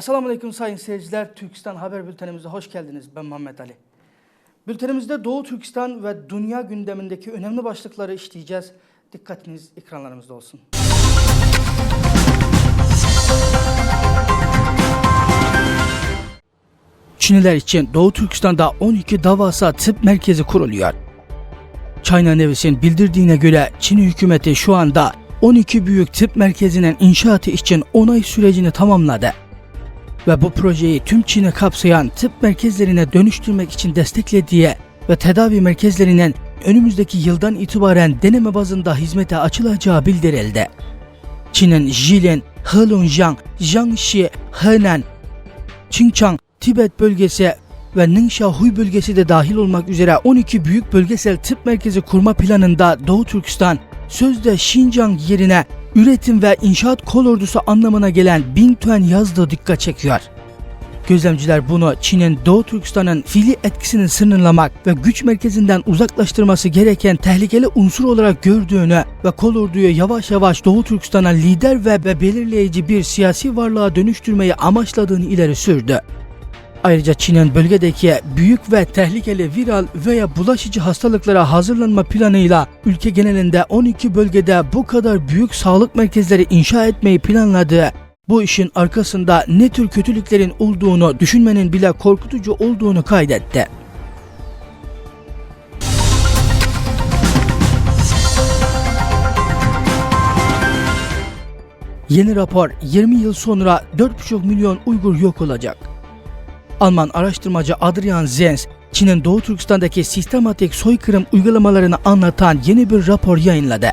Esselamu Aleyküm sayın seyirciler. Türkistan Haber Bültenimize hoş geldiniz. Ben Muhammed Ali. Bültenimizde Doğu Türkistan ve dünya gündemindeki önemli başlıkları işleyeceğiz. Dikkatiniz ekranlarımızda olsun. Çinliler için Doğu Türkistan'da 12 davasa tıp merkezi kuruluyor. China News'in bildirdiğine göre Çin hükümeti şu anda 12 büyük tıp merkezinin inşaatı için onay sürecini tamamladı. Ve bu projeyi tüm Çin'i kapsayan tıp merkezlerine dönüştürmek için desteklediği ve tedavi merkezlerinin önümüzdeki yıldan itibaren deneme bazında hizmete açılacağı bildirildi. Çin'in Jilin, Heilongjiang, Jiangxi, Henan, Xinjiang, Tibet bölgesi ve Ningxia-Huy bölgesi de dahil olmak üzere 12 büyük bölgesel tıp merkezi kurma planında Doğu Türkistan sözde Xinjiang yerine üretim ve inşaat kolordusu anlamına gelen Bingtuen yazdığı dikkat çekiyor. Gözlemciler bunu Çin'in Doğu Türkistan'ın fiili etkisini sınırlamak ve güç merkezinden uzaklaştırması gereken tehlikeli unsur olarak gördüğünü ve kolorduyu yavaş yavaş Doğu Türkistan'a lider ve belirleyici bir siyasi varlığa dönüştürmeyi amaçladığını ileri sürdü. Ayrıca Çin'in bölgedeki büyük ve tehlikeli viral veya bulaşıcı hastalıklara hazırlanma planıyla ülke genelinde 12 bölgede bu kadar büyük sağlık merkezleri inşa etmeyi planladığı, bu işin arkasında ne tür kötülüklerin olduğunu düşünmenin bile korkutucu olduğunu kaydetti. Yeni rapor 20 yıl sonra 4,5 milyon Uygur yok olacak. Alman araştırmacı Adrian Zenz, Çin'in Doğu Türkistan'daki sistematik soykırım uygulamalarını anlatan yeni bir rapor yayınladı.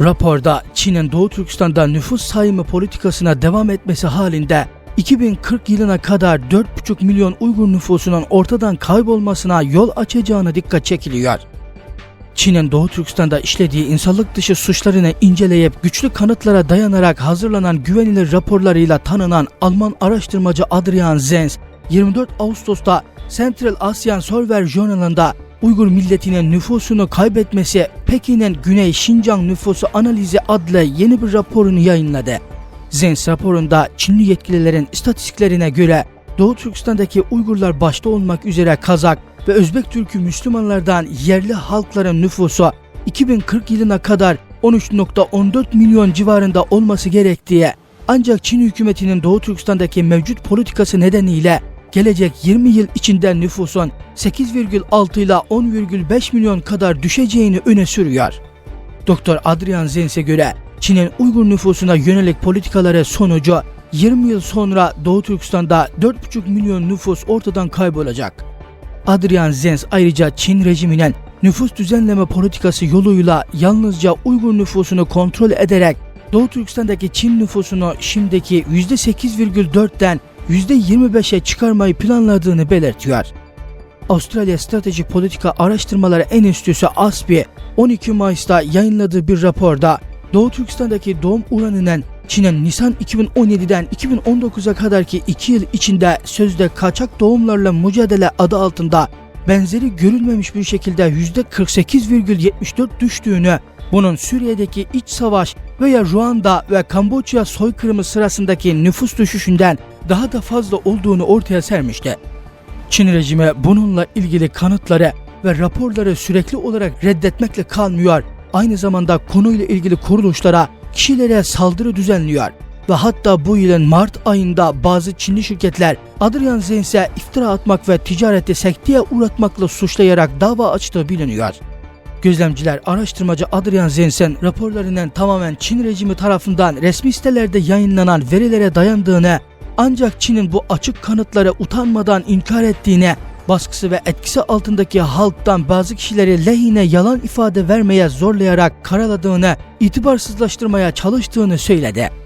Raporda Çin'in Doğu Türkistan'da nüfus sayımı politikasına devam etmesi halinde 2040 yılına kadar 4,5 milyon Uygur nüfusunun ortadan kaybolmasına yol açacağına dikkat çekiliyor. Çin'in Doğu Türkistan'da işlediği insanlık dışı suçlarını inceleyip güçlü kanıtlara dayanarak hazırlanan güvenilir raporlarıyla tanınan Alman araştırmacı Adrian Zenz, 24 Ağustos'ta Central Asian Survey Journal'ında Uygur milletinin nüfusunu kaybetmesi Pekin'in Güney Şincan nüfusu analizi adlı yeni bir raporunu yayınladı. Zenz raporunda Çinli yetkililerin istatistiklerine göre Doğu Türkistan'daki Uygurlar başta olmak üzere Kazak ve Özbek Türk'ü Müslümanlardan yerli halkların nüfusu 2040 yılına kadar 13.14 milyon civarında olması gerektiği ancak Çin hükümetinin Doğu Türkistan'daki mevcut politikası nedeniyle gelecek 20 yıl içinde nüfusun 8,6 ile 10,5 milyon kadar düşeceğini öne sürüyor. Doktor Adrian Zenz'e göre Çin'in Uygur nüfusuna yönelik politikaları sonucu 20 yıl sonra Doğu Türkistan'da 4,5 milyon nüfus ortadan kaybolacak. Adrian Zenz ayrıca Çin rejiminin nüfus düzenleme politikası yoluyla yalnızca Uygur nüfusunu kontrol ederek Doğu Türkistan'daki Çin nüfusunu şimdiki %8,4'ten %25'e çıkarmayı planladığını belirtiyor. Avustralya Strateji Politika Araştırmaları Enstitüsü ASPI 12 Mayıs'ta yayınladığı bir raporda Doğu Türkistan'daki doğum oranının Çin'in Nisan 2017'den 2019'a kadarki 2 yıl içinde sözde kaçak doğumlarla mücadele adı altında benzeri görülmemiş bir şekilde %48,74 düştüğünü, bunun Suriye'deki iç savaş veya Ruanda ve Kamboçya soykırımı sırasındaki nüfus düşüşünden daha da fazla olduğunu ortaya sermişti. Çin rejimi bununla ilgili kanıtları ve raporları sürekli olarak reddetmekle kalmıyor, aynı zamanda konuyla ilgili kuruluşlara, kişilere saldırı düzenliyor ve hatta bu yılın Mart ayında bazı Çinli şirketler Adrian Zenz'e iftira atmak ve ticareti sekteye uğratmakla suçlayarak dava açtığı biliniyor. Gözlemciler araştırmacı Adrian Zenz'in raporlarının tamamen Çin rejimi tarafından resmi sitelerde yayınlanan verilere dayandığını ancak Çin'in bu açık kanıtları utanmadan inkar ettiğine, baskısı ve etkisi altındaki halktan bazı kişileri lehine yalan ifade vermeye zorlayarak karaladığını, itibarsızlaştırmaya çalıştığını söyledi.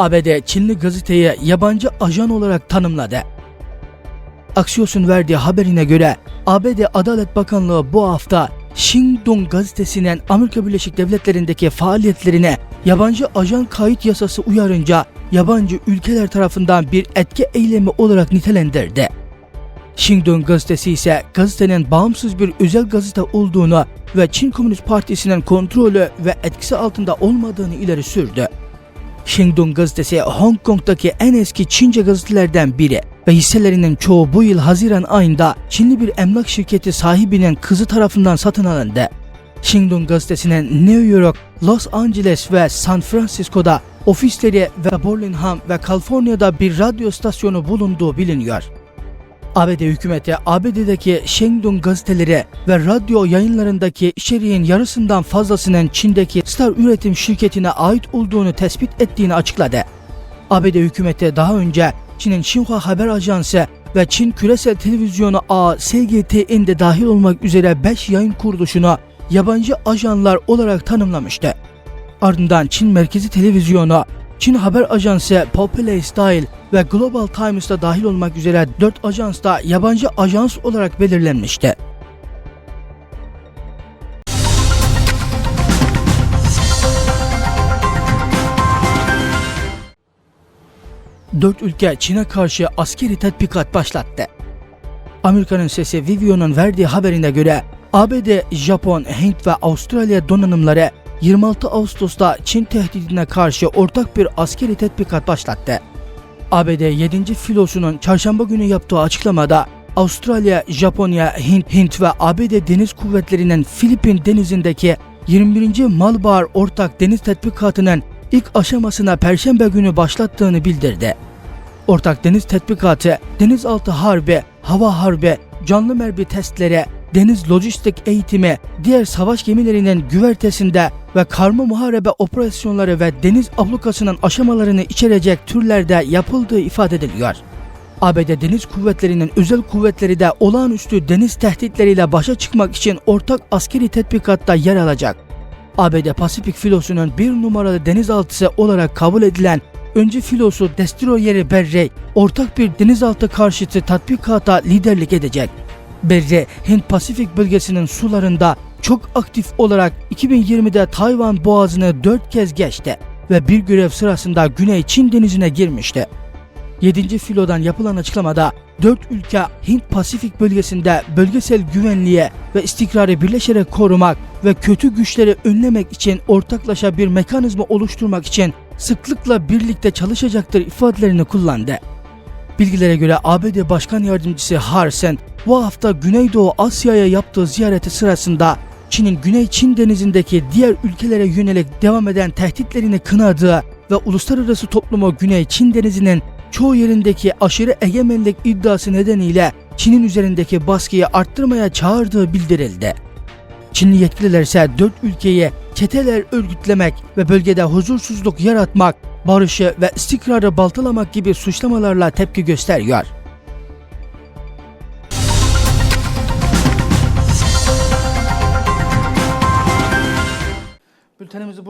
ABD Çinli gazeteyi yabancı ajan olarak tanımladı. Axios'un verdiği haberine göre ABD Adalet Bakanlığı bu hafta Shingdong gazetesinin Amerika Birleşik Devletleri'ndeki faaliyetlerine yabancı ajan kayıt yasası uyarınca yabancı ülkeler tarafından bir etki eylemi olarak nitelendirdi. Shingdong gazetesi ise gazetenin bağımsız bir özel gazete olduğunu ve Çin Komünist Partisi'nin kontrolü ve etkisi altında olmadığını ileri sürdü. Shingdong gazetesi Hong Kong'daki en eski Çince gazetelerden biri ve hisselerinin çoğu bu yıl Haziran ayında Çinli bir emlak şirketi sahibinin kızı tarafından satın alındı. Shingdong gazetesinin New York, Los Angeles ve San Francisco'da ofisleri ve Burlingame ve Kaliforniya'da bir radyo stasyonu bulunduğu biliniyor. ABD hükümeti ABD'deki Shingdong gazeteleri ve radyo yayınlarındaki içeriğin yarısından fazlasının Çin'deki Star üretim şirketine ait olduğunu tespit ettiğini açıkladı. ABD hükümeti daha önce Çin'in Xinhua Haber Ajansı ve Çin Küresel Televizyonu A SGT'in de dahil olmak üzere 5 yayın kuruluşunu yabancı ajanlar olarak tanımlamıştı. Ardından Çin Merkezi Televizyonu, Çin Haber Ajansı Populi Style ve Global Times'ta dahil olmak üzere 4 ajans da yabancı ajans olarak belirlenmişti. Dört ülke Çin'e karşı askeri tatbikat başlattı. Amerika'nın sesi Vivio'nun verdiği haberine göre ABD, Japon, Hint ve Avustralya donanımları 26 Ağustos'ta Çin tehdidine karşı ortak bir askeri tatbikat başlattı. ABD 7. filosunun çarşamba günü yaptığı açıklamada Avustralya, Japonya, Hint, Hint ve ABD deniz kuvvetlerinin Filipin denizindeki 21. Malbar ortak deniz tatbikatının ilk aşamasına Perşembe günü başlattığını bildirdi. Ortak deniz tatbikatı, denizaltı harbi, hava harbi, canlı mermi testleri, deniz lojistik eğitimi, diğer savaş gemilerinin güvertesinde ve karma muharebe operasyonları ve deniz ablukasının aşamalarını içerecek türlerde yapıldığı ifade ediliyor. ABD Deniz Kuvvetleri'nin özel kuvvetleri de olağanüstü deniz tehditleriyle başa çıkmak için ortak askeri tatbikatta yer alacak. ABD Pasifik filosunun bir numaralı denizaltısı olarak kabul edilen öncü filosu Destroyer'i Berrey ortak bir denizaltı karşıtı tatbikata liderlik edecek. Berre, Hint Pasifik bölgesinin sularında çok aktif olarak 2020'de Tayvan boğazını 4 kez geçti ve bir görev sırasında Güney Çin denizine girmişti. 7. filodan yapılan açıklamada 4 ülke Hint Pasifik bölgesinde bölgesel güvenliğe ve istikrarı birleşerek korumak ve kötü güçleri önlemek için ortaklaşa bir mekanizma oluşturmak için sıklıkla birlikte çalışacaktır ifadelerini kullandı. Bilgilere göre ABD Başkan Yardımcısı Harsen bu hafta Güneydoğu Asya'ya yaptığı ziyareti sırasında Çin'in Güney Çin denizindeki diğer ülkelere yönelik devam eden tehditlerini kınadığı ve uluslararası toplumu Güney Çin denizinin çoğu yerindeki aşırı egemenlik iddiası nedeniyle Çin'in üzerindeki baskıyı arttırmaya çağırdığı bildirildi. Çinli yetkililer ise dört ülkeyi çeteler örgütlemek ve bölgede huzursuzluk yaratmak, barışı ve istikrarı baltalamak gibi suçlamalarla tepki gösteriyor.